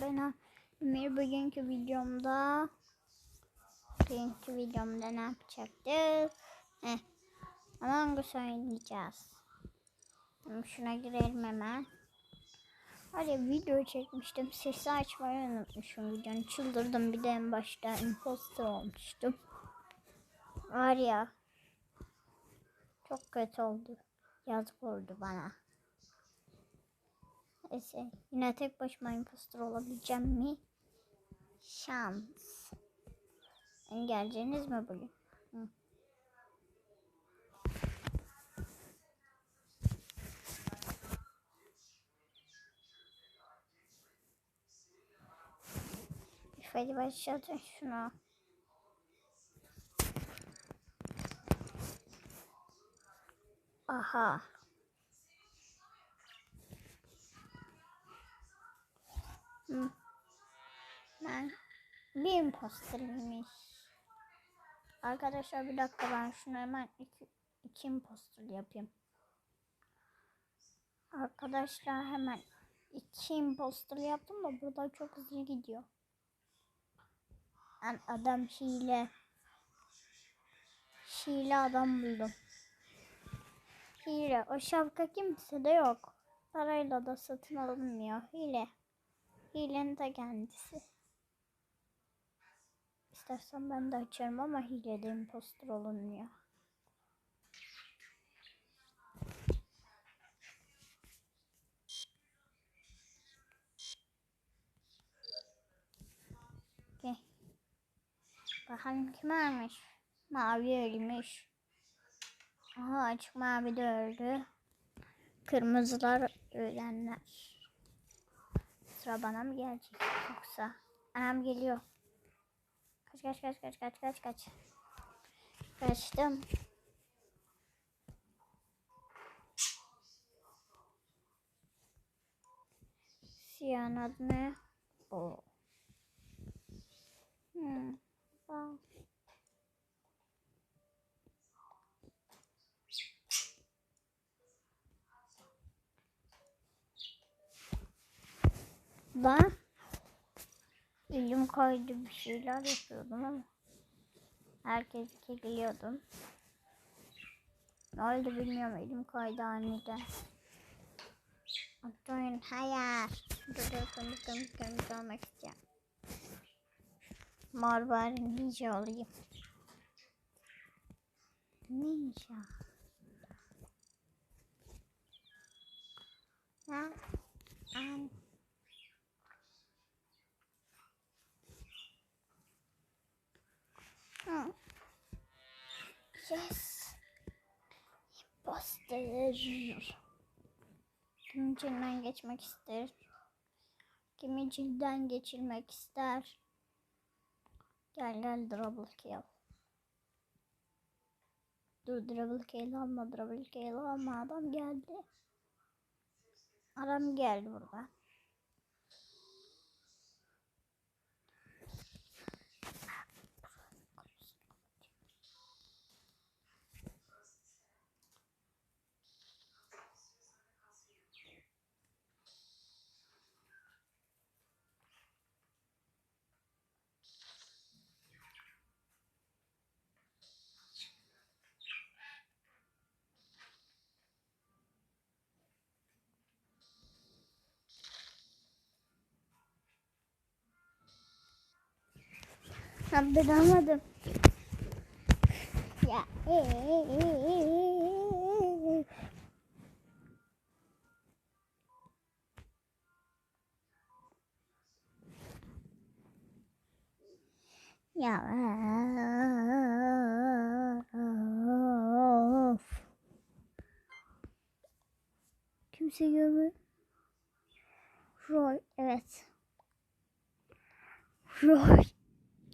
ben Emir bugünkü videomda bugünkü videomda ne yapacaktık? Heh. Among Us oynayacağız. Şimdi şuna girelim hemen. Hadi video çekmiştim. Sesi açmayı unutmuşum videonun. Çıldırdım bir de en başta imposter olmuştum. Var ya. Çok kötü oldu. Yazık oldu bana. Neyse yine tek başıma impostor olabileceğim mi? Şans. Geleceğiniz mi bugün? Hı. Hadi başlatın şunu. Aha. Ben bir impostermiş. Arkadaşlar bir dakika ben şunu hemen iki, iki imposter yapayım. Arkadaşlar hemen iki imposter yaptım da burada çok hızlı gidiyor. Ben adam hile. Hile adam buldum. Hile. O şapka kimsede yok. Parayla da satın alınmıyor. Hile. Hilenin ta kendisi. İstersen ben de açarım ama hilede impostor olunmuyor. Okay. Bakalım kim ölmüş? Mavi ölmüş. Aha açık mavi de öldü. Kırmızılar ölenler. Sıra bana mı gelecek yoksa? Anam geliyor. Kaç kaç kaç kaç kaç kaç kaç. Kaçtım. Siyahın adı ne? O. Hmm. Bak. Ben elim kaydı bir şeyler yapıyordum ama herkesi kekliyordum. Ne oldu bilmiyorum elim kaydı aniden. Abdurrahim hayır. Dur komik komik komik olmak istiyorum. Mor bari ninja olayım. Ninja. Ha? An. Hı. Yes. Imposter. Kim içinden geçmek ister? Kim içinden geçirmek ister? Gel gel double kill. Dur double kill alma double kill alma adam geldi. Adam geldi burada. Almadım. Ya. Ya. Kimse görmüyor. Roy, evet. Roy.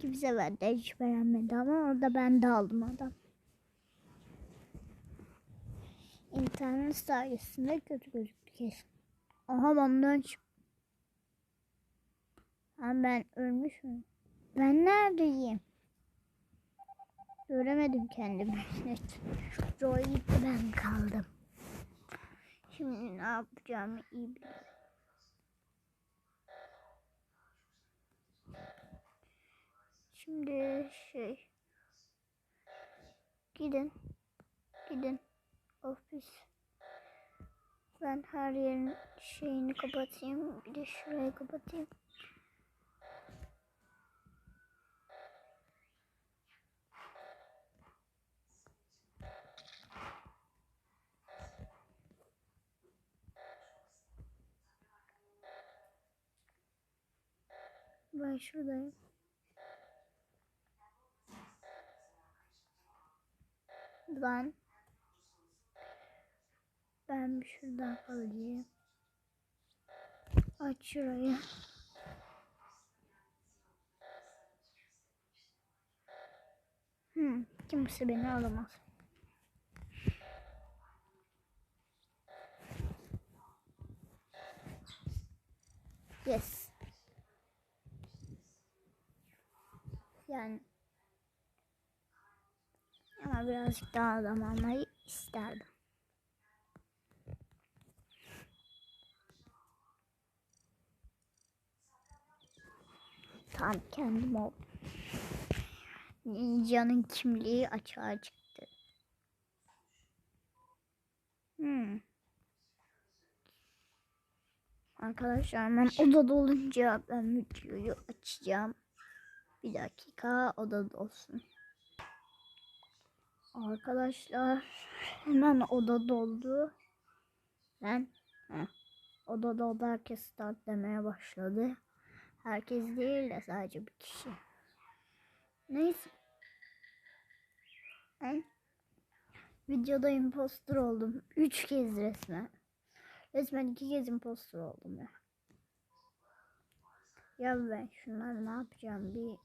Kimse benden hiç beğenmedi ama orada ben de aldım adam. İnternet sayesinde kötü gözüktü kesin. Aha benden çık. Ha ben ölmüş mü? Ben neredeyim? Göremedim kendimi. Evet. Roy gitti ben kaldım. Şimdi ne yapacağımı iyi biliyorum. Şimdi şey gidin gidin ofis. Ben her yerin şeyini kapatayım. Bir de şurayı kapatayım. Ben şuradayım. Ben ben bir şuradan alayım. Aç şurayı. Hmm, kimse beni alamaz. Yes. Yani ama birazcık daha adam almayı isterdim. Tam kendim ol. Ninja'nın kimliği açığa çıktı. Hmm. Arkadaşlar ben odada olunca ben videoyu açacağım. Bir dakika odada olsun. Arkadaşlar hemen oda doldu. Ben heh, odada oldu herkes start demeye başladı. Herkes değil de sadece bir kişi. Neyse. Ben videoda imposter oldum. Üç kez resmen. Resmen iki kez imposter oldum ya. Ya ben şunları ne yapacağım bir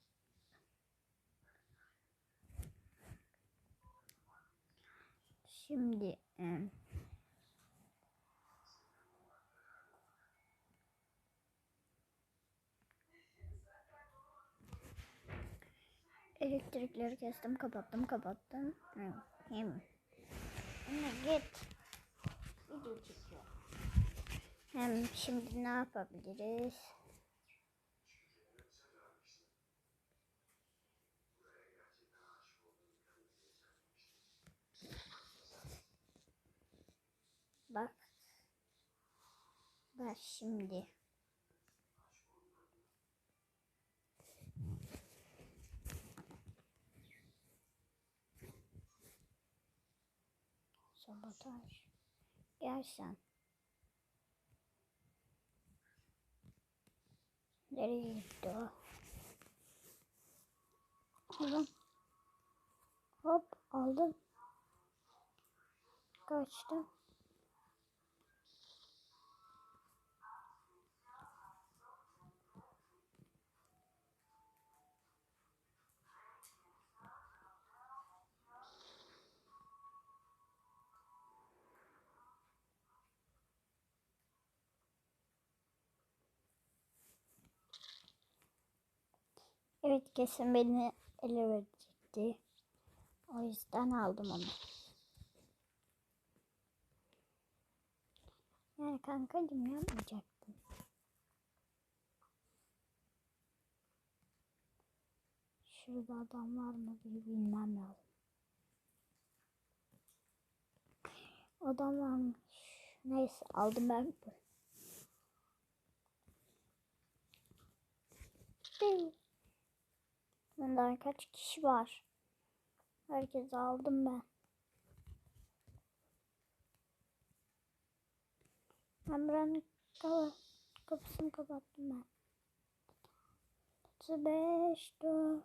Şimdi em, elektrikleri kestim, kapattım, kapattım. Hem. Anne git. Video çekiyor. Hem şimdi ne yapabiliriz? Bak. Bak şimdi. Sabotaj. Gel sen. Nereye gitti o? Aldım. Hop aldım. Kaçtım. Evet kesin beni ele verecekti. O yüzden aldım onu. Yani kankacım yapmayacaktım. Şurada adam var mı bir bilmem lazım. Adam varmış. Neyse aldım ben. Değil. Bundan kaç kişi var? Herkes aldım ben. Ben buranın kapısını kapattım ben. 5, 4,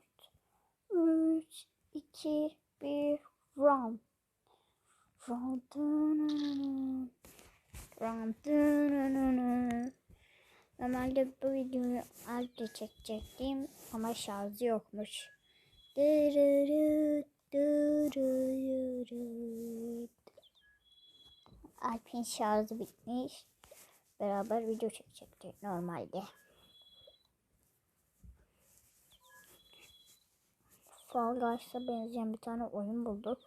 3, 2, 1, run. Run. Run. Run. Normalde bu videoyu artı çekecektim ama şarjı yokmuş. Alp'in şarjı bitmiş. Beraber video çekecektik normalde. Fall Guys'a benzeyen bir tane oyun bulduk.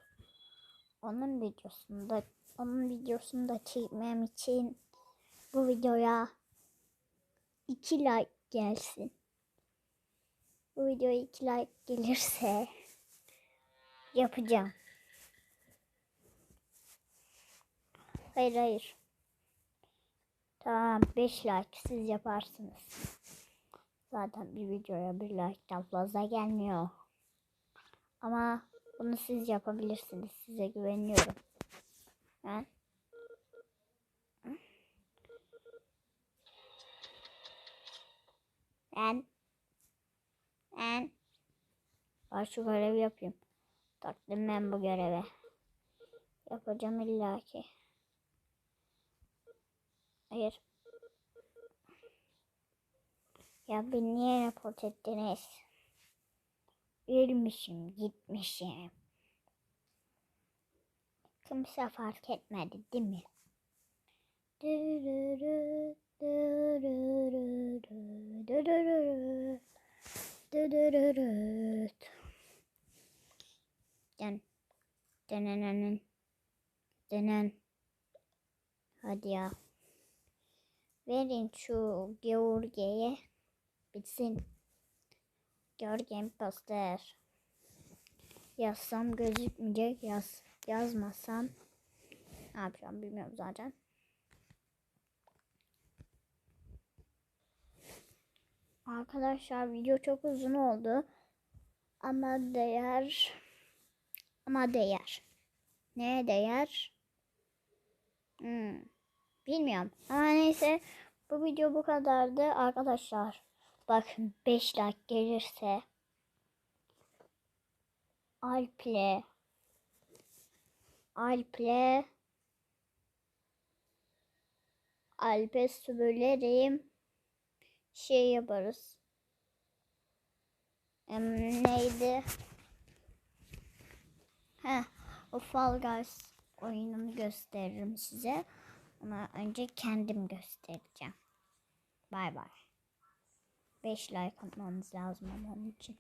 Onun videosunda onun videosunu da çekmem için bu videoya 2 like gelsin. bu videoya 2 like gelirse yapacağım. Hayır hayır. Tamam 5 like siz yaparsınız. Zaten bir videoya bir like'tan fazla gelmiyor. Ama bunu siz yapabilirsiniz. Size güveniyorum. Ben ben ben şu görevi yapayım. Taktım ben bu görevi. Yapacağım illaki. Hayır. Ya beni niye report ettiniz? Ölmüşüm, gitmişim. Kimse fark etmedi değil mi? Den, denenen, denen. Hadi ya. Verin şu George'ye bitsin. George imposter. Yazsam gözükmeyecek. Yaz, yazmasam ne yapacağım bilmiyorum zaten. Arkadaşlar video çok uzun oldu. Ama değer. Ama değer. Neye değer? Hmm. Bilmiyorum. Ama neyse bu video bu kadardı arkadaşlar. Bakın 5 like gelirse Alple Alple Alp'e söylerim şey yaparız. Em, neydi? Heh, o Fall Guys oyununu gösteririm size. Ama önce kendim göstereceğim. Bay bay. 5 like atmanız lazım onun için.